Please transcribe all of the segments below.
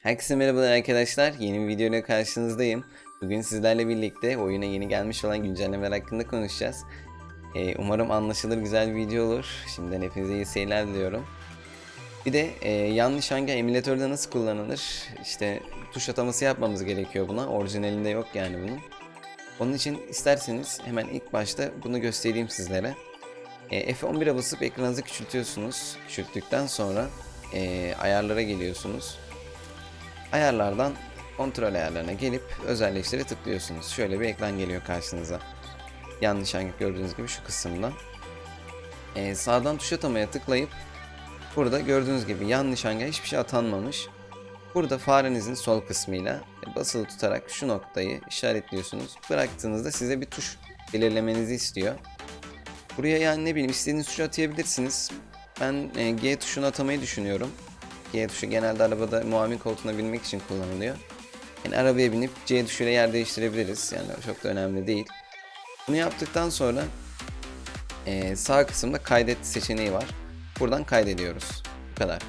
Herkese merhabalar arkadaşlar. Yeni bir videoyla karşınızdayım. Bugün sizlerle birlikte oyuna yeni gelmiş olan güncellemeler hakkında konuşacağız. Ee, umarım anlaşılır güzel bir video olur. Şimdiden hepinize iyi seyirler diliyorum. Bir de e, yanlış hangi emülatörde nasıl kullanılır? İşte tuş ataması yapmamız gerekiyor buna. Orijinalinde yok yani bunun. Onun için isterseniz hemen ilk başta bunu göstereyim sizlere. E, F11'e basıp ekranınızı küçültüyorsunuz. Küçülttükten sonra e, ayarlara geliyorsunuz. Ayarlardan kontrol ayarlarına gelip özelleştire tıklıyorsunuz. Şöyle bir ekran geliyor karşınıza. Yanlış hangi gördüğünüz gibi şu kısımda. Ee, sağdan tuş atamaya tıklayıp burada gördüğünüz gibi yanlış hangi hiçbir şey atanmamış. Burada farenizin sol kısmıyla basılı tutarak şu noktayı işaretliyorsunuz. Bıraktığınızda size bir tuş belirlemenizi istiyor. Buraya yani ne bileyim istediğiniz tuşu atayabilirsiniz. Ben e, G tuşunu atamayı düşünüyorum. G tuşu genelde arabada muavin koltuğuna binmek için kullanılıyor. Yani arabaya binip C tuşuyla yer değiştirebiliriz. Yani çok da önemli değil. Bunu yaptıktan sonra e, sağ kısımda kaydet seçeneği var. Buradan kaydediyoruz. Bu kadar.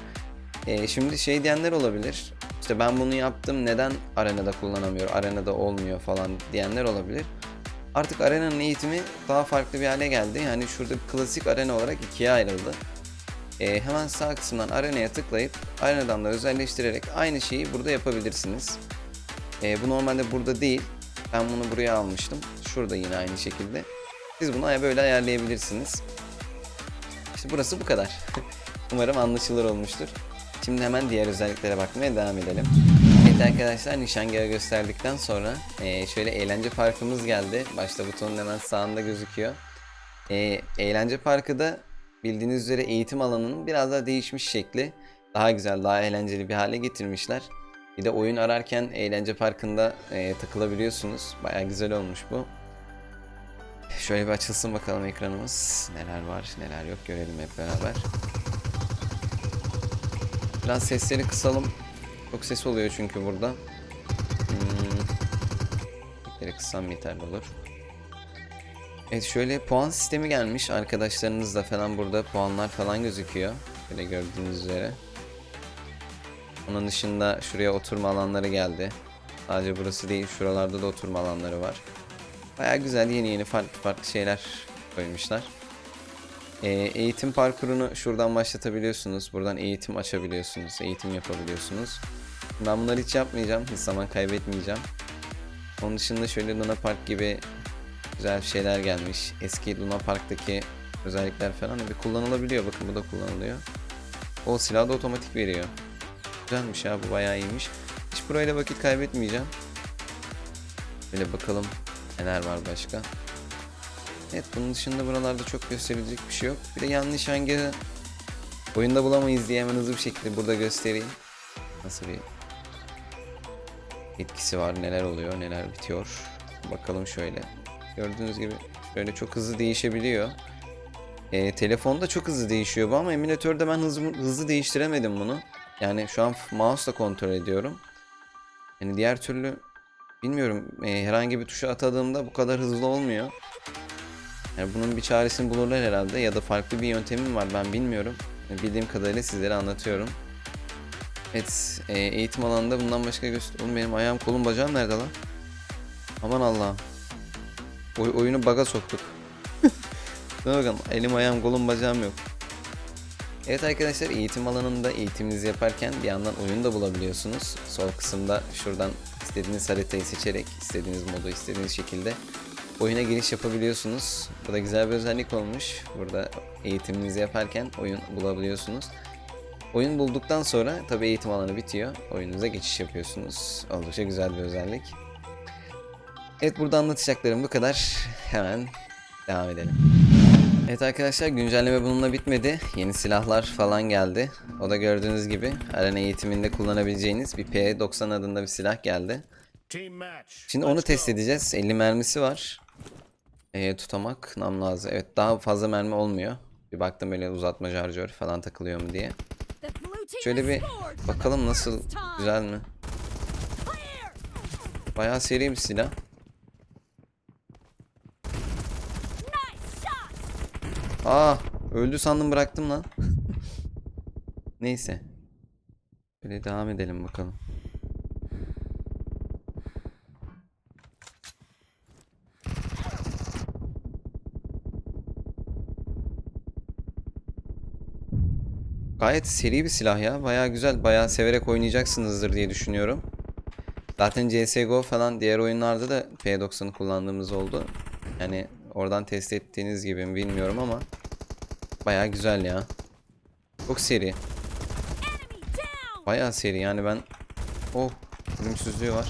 E, şimdi şey diyenler olabilir. İşte ben bunu yaptım neden arenada kullanamıyor, arenada olmuyor falan diyenler olabilir. Artık arenanın eğitimi daha farklı bir hale geldi. Yani şurada klasik arena olarak ikiye ayrıldı. Ee, hemen sağ kısımdan arenaya tıklayıp arenadan da özelleştirerek aynı şeyi burada yapabilirsiniz. Ee, bu normalde burada değil. Ben bunu buraya almıştım. Şurada yine aynı şekilde. Siz bunu böyle ayarlayabilirsiniz. İşte burası bu kadar. Umarım anlaşılır olmuştur. Şimdi hemen diğer özelliklere bakmaya devam edelim. Evet arkadaşlar nişangahı gösterdikten sonra eee, şöyle eğlence parkımız geldi. Başta butonun hemen sağında gözüküyor. Eee, eğlence parkı da bildiğiniz üzere eğitim alanının biraz daha değişmiş şekli. Daha güzel, daha eğlenceli bir hale getirmişler. Bir de oyun ararken eğlence parkında eee, takılabiliyorsunuz. Baya güzel olmuş bu. Şöyle bir açılsın bakalım ekranımız. Neler var, neler yok görelim hep beraber. Biraz sesleri kısalım. Çok ses oluyor çünkü burada. Hmm. Sesleri kıssam yeterli olur. Evet şöyle puan sistemi gelmiş. Arkadaşlarınızla falan burada puanlar falan gözüküyor. Böyle gördüğünüz üzere. Onun dışında şuraya oturma alanları geldi. Sadece burası değil şuralarda da oturma alanları var. Baya güzel yeni yeni farklı farklı şeyler koymuşlar. Ee, eğitim parkurunu şuradan başlatabiliyorsunuz. Buradan eğitim açabiliyorsunuz. Eğitim yapabiliyorsunuz. Ben bunları hiç yapmayacağım. Hiç zaman kaybetmeyeceğim. Onun dışında şöyle Luna Park gibi güzel şeyler gelmiş. Eski Luna Park'taki özellikler falan bir kullanılabiliyor. Bakın bu da kullanılıyor. O silah da otomatik veriyor. Güzelmiş ya bu bayağı iyiymiş. Hiç burayla vakit kaybetmeyeceğim. Böyle bakalım neler var başka. Evet bunun dışında buralarda çok gösterilecek bir şey yok. Bir de yanlış hangi oyunda bulamayız diye hemen hızlı bir şekilde burada göstereyim. Nasıl bir etkisi var, neler oluyor, neler bitiyor. Bakalım şöyle. Gördüğünüz gibi böyle çok hızlı değişebiliyor. Ee, telefonda çok hızlı değişiyor bu ama emülatörde ben hızlı, hızlı değiştiremedim bunu. Yani şu an mouse'la kontrol ediyorum. Yani diğer türlü bilmiyorum e, herhangi bir tuşa atadığımda bu kadar hızlı olmuyor. Yani bunun bir çaresini bulurlar herhalde ya da farklı bir yöntemim var ben bilmiyorum. Yani bildiğim kadarıyla sizlere anlatıyorum. Evet e, eğitim alanında bundan başka göster... Oğlum benim ayağım kolum bacağım nerede lan? Aman Allah'ım. Oy, oyunu baga soktuk. Dur bakalım elim ayağım kolum bacağım yok. Evet arkadaşlar eğitim alanında eğitiminizi yaparken bir yandan oyun da bulabiliyorsunuz. Sol kısımda şuradan istediğiniz haritayı seçerek istediğiniz modu istediğiniz şekilde oyuna giriş yapabiliyorsunuz. Bu da güzel bir özellik olmuş. Burada eğitiminizi yaparken oyun bulabiliyorsunuz. Oyun bulduktan sonra tabi eğitim alanı bitiyor. Oyununuza geçiş yapıyorsunuz. Oldukça güzel bir özellik. Evet burada anlatacaklarım bu kadar. Hemen devam edelim. Evet arkadaşlar güncelleme bununla bitmedi. Yeni silahlar falan geldi. O da gördüğünüz gibi arena eğitiminde kullanabileceğiniz bir P90 adında bir silah geldi. Şimdi onu test edeceğiz. 50 mermisi var. Ee, tutamak nam lazım. Evet daha fazla mermi olmuyor. Bir baktım böyle uzatma şarjör falan takılıyor mu diye. Şöyle bir bakalım nasıl güzel mi? Bayağı seri bir silah. Aa öldü sandım bıraktım lan. Neyse. Böyle devam edelim bakalım. Gayet seri bir silah ya. Baya güzel. Baya severek oynayacaksınızdır diye düşünüyorum. Zaten CSGO falan diğer oyunlarda da P90'ı kullandığımız oldu. Yani oradan test ettiğiniz gibi mi bilmiyorum ama bayağı güzel ya. Çok seri. Bayağı seri yani ben oh ölümsüzlüğü var.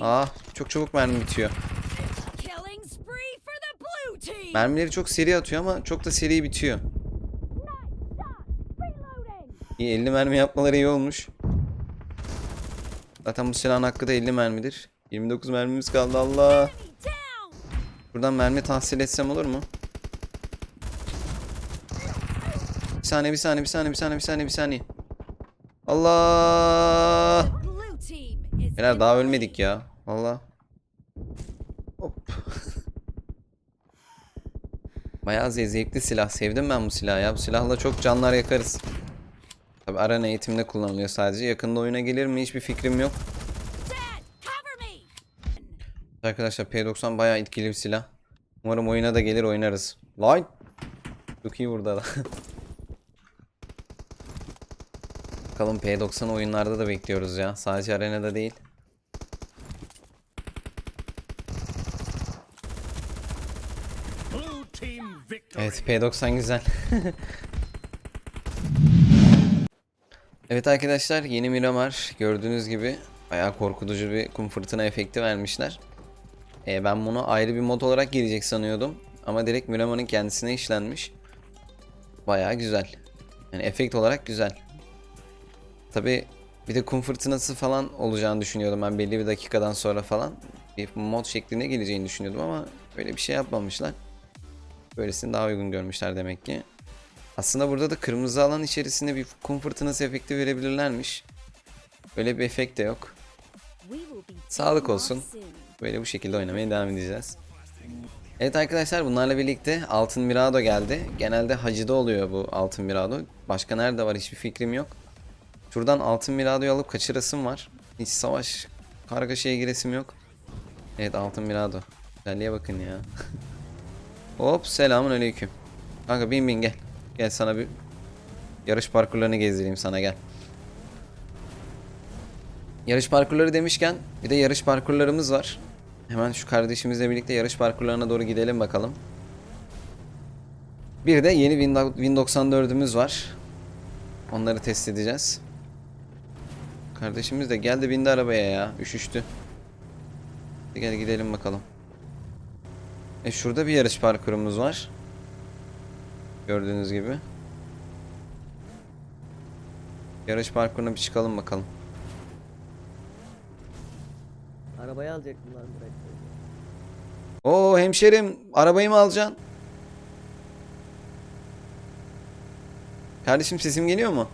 Ah çok çabuk mermi bitiyor. Mermileri çok seri atıyor ama çok da seri bitiyor. İyi 50 mermi yapmaları iyi olmuş. Zaten bu silahın hakkı da 50 mermidir. 29 mermimiz kaldı Allah. Buradan mermi tahsil etsem olur mu? Bir saniye bir saniye bir saniye bir saniye bir saniye bir saniye. Allah. İn daha ölmedik ya. Valla. Hop. Bayağı ze- zevkli silah. Sevdim ben bu silahı ya. Bu silahla çok canlar yakarız. Tabi arena eğitiminde kullanılıyor sadece. Yakında oyuna gelir mi hiçbir fikrim yok. Arkadaşlar P90 bayağı etkili bir silah. Umarım oyuna da gelir oynarız. Lan! Çok iyi burada da. Bakalım P90 oyunlarda da bekliyoruz ya. Sadece arenada değil. Evet P90 güzel. evet arkadaşlar yeni Miramar gördüğünüz gibi bayağı korkutucu bir kum fırtına efekti vermişler. Ee, ben bunu ayrı bir mod olarak gelecek sanıyordum. Ama direkt Miramar'ın kendisine işlenmiş. Bayağı güzel. Yani efekt olarak güzel. Tabi bir de kum fırtınası falan olacağını düşünüyordum ben belli bir dakikadan sonra falan. Bir mod şeklinde geleceğini düşünüyordum ama öyle bir şey yapmamışlar. Böylesini daha uygun görmüşler demek ki. Aslında burada da kırmızı alan içerisinde bir kum fırtınası efekti verebilirlermiş. Öyle bir efekt de yok. Sağlık olsun. Böyle bu şekilde oynamaya devam edeceğiz. Evet arkadaşlar bunlarla birlikte Altın Mirado geldi. Genelde Hacı'da oluyor bu Altın Mirado. Başka nerede var hiçbir fikrim yok. Şuradan Altın Mirado'yu alıp kaçırasım var. Hiç savaş kargaşaya giresim yok. Evet Altın Mirado. Güzelliğe bakın ya. Hop selamun aleyküm. Kanka bin bin gel. Gel sana bir yarış parkurlarını gezdireyim sana gel. Yarış parkurları demişken bir de yarış parkurlarımız var. Hemen şu kardeşimizle birlikte yarış parkurlarına doğru gidelim bakalım. Bir de yeni Win Win 94'ümüz var. Onları test edeceğiz. Kardeşimiz de geldi bindi arabaya ya. Üşüştü. Gel gidelim bakalım. E şurada bir yarış parkurumuz var. Gördüğünüz gibi. Yarış parkuruna bir çıkalım bakalım. Arabayı alacaktım lan direkt. Oo hemşerim arabayı mı alacaksın? Kardeşim sesim geliyor mu?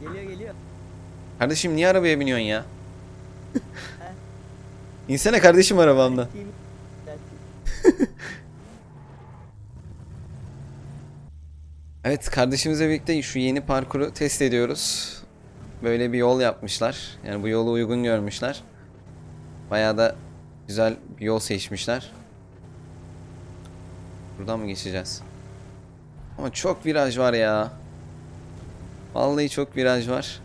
Geliyor geliyor. Kardeşim niye arabaya biniyorsun ya? İnsene kardeşim arabamda. Evet kardeşimizle birlikte şu yeni parkuru test ediyoruz. Böyle bir yol yapmışlar. Yani bu yolu uygun görmüşler. Bayağı da güzel bir yol seçmişler. Buradan mı geçeceğiz? Ama çok viraj var ya. Vallahi çok viraj var.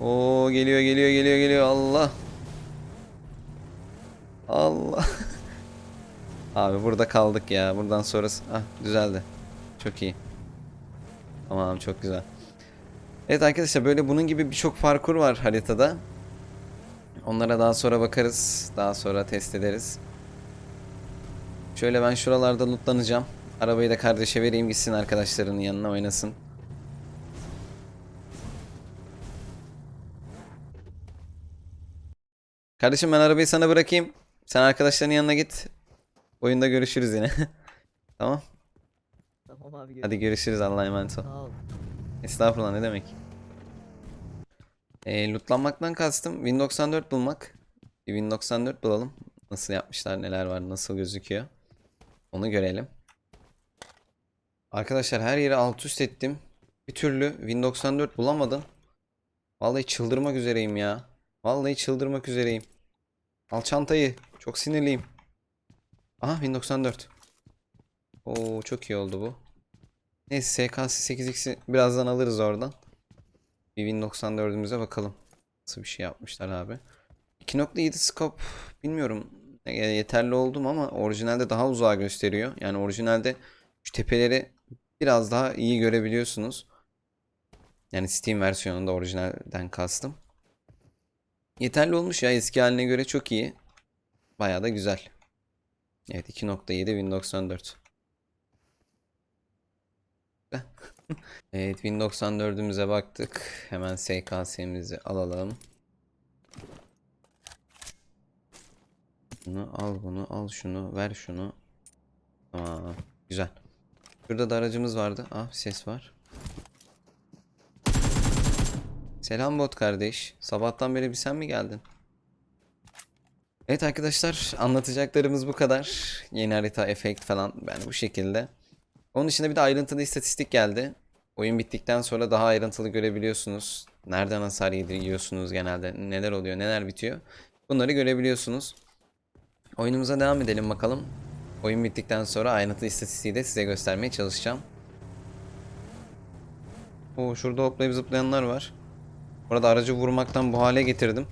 Oo geliyor geliyor geliyor geliyor Allah. Allah. Abi burada kaldık ya. Buradan sonrası ah düzeldi. Çok iyi. Tamam çok güzel. Evet arkadaşlar böyle bunun gibi birçok parkur var haritada. Onlara daha sonra bakarız. Daha sonra test ederiz. Şöyle ben şuralarda lootlanacağım. Arabayı da kardeşe vereyim gitsin arkadaşlarının yanına oynasın. Kardeşim ben arabayı sana bırakayım. Sen arkadaşların yanına git. Oyunda görüşürüz yine. tamam. Tamam abi gel. Hadi görüşürüz Allah'a emanet ol. Sağ ol. Estağfurullah ne demek. E, lootlanmaktan kastım Win 94 bulmak. Bir Win 94 bulalım. Nasıl yapmışlar, neler var, nasıl gözüküyor. Onu görelim. Arkadaşlar her yeri alt üst ettim. Bir türlü Win 94 bulamadım. Vallahi çıldırmak üzereyim ya. Vallahi çıldırmak üzereyim. Al çantayı. Çok Çok sinirliyim. Aha 1094. Oo çok iyi oldu bu. Neyse SKS 8x'i birazdan alırız oradan. Bir 1094'ümüze bakalım. Nasıl bir şey yapmışlar abi. 2.7 scope bilmiyorum e, yeterli oldum ama orijinalde daha uzağa gösteriyor. Yani orijinalde şu tepeleri biraz daha iyi görebiliyorsunuz. Yani Steam versiyonunda orijinalden kastım. Yeterli olmuş ya eski haline göre çok iyi. Bayağı da güzel. Evet 2.7 1094. evet 1094'ümüze baktık. Hemen SKS'mizi alalım. Bunu al bunu al şunu ver şunu. Tamam güzel. Şurada da aracımız vardı. Ah ses var. Selam bot kardeş. Sabahtan beri bir sen mi geldin? Evet arkadaşlar anlatacaklarımız bu kadar. Yeni harita, efekt falan yani bu şekilde. Onun dışında bir de ayrıntılı istatistik geldi. Oyun bittikten sonra daha ayrıntılı görebiliyorsunuz. Nereden hasar yiyorsunuz genelde, neler oluyor, neler bitiyor. Bunları görebiliyorsunuz. Oyunumuza devam edelim bakalım. Oyun bittikten sonra ayrıntılı istatistiği de size göstermeye çalışacağım. Oo şurada hoplayıp zıplayanlar var. Orada aracı vurmaktan bu hale getirdim.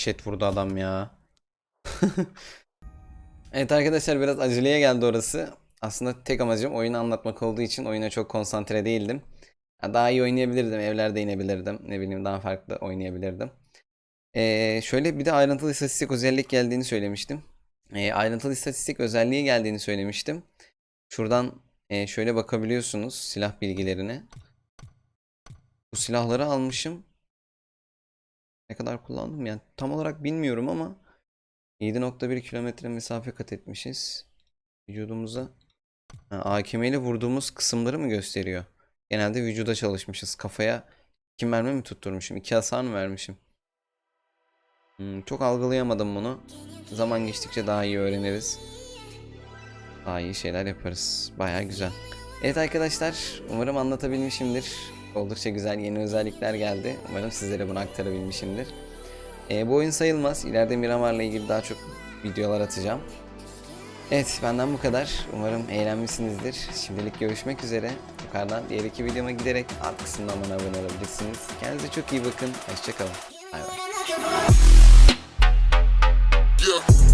Dehşet vurdu adam ya. Evet arkadaşlar biraz aceleye geldi orası. Aslında tek amacım oyunu anlatmak olduğu için oyuna çok konsantre değildim. Daha iyi oynayabilirdim, evlerde inebilirdim. Ne bileyim daha farklı oynayabilirdim. Ee, şöyle bir de ayrıntılı istatistik özellik geldiğini söylemiştim. Ee, ayrıntılı istatistik özelliği geldiğini söylemiştim. Şuradan e, şöyle bakabiliyorsunuz silah bilgilerine. Bu silahları almışım. Ne kadar kullandım yani tam olarak bilmiyorum ama 7.1 kilometre mesafe kat etmişiz. Vücudumuza ha, AKM ile vurduğumuz kısımları mı gösteriyor? Genelde vücuda çalışmışız. Kafaya iki mermi mi tutturmuşum? İki hasar mı vermişim? Hmm, çok algılayamadım bunu. Zaman geçtikçe daha iyi öğreniriz. Daha iyi şeyler yaparız. Baya güzel. Evet arkadaşlar, umarım anlatabilmişimdir. Oldukça güzel yeni özellikler geldi. Umarım sizlere bunu aktarabilmişimdir. E, bu oyun sayılmaz. İleride Miramar'la ilgili daha çok videolar atacağım. Evet benden bu kadar. Umarım eğlenmişsinizdir. Şimdilik görüşmek üzere. Yukarıdan diğer iki videoma giderek alt kısımdan bana abone olabilirsiniz. Kendinize çok iyi bakın. Hoşçakalın. Bay bay. Yeah.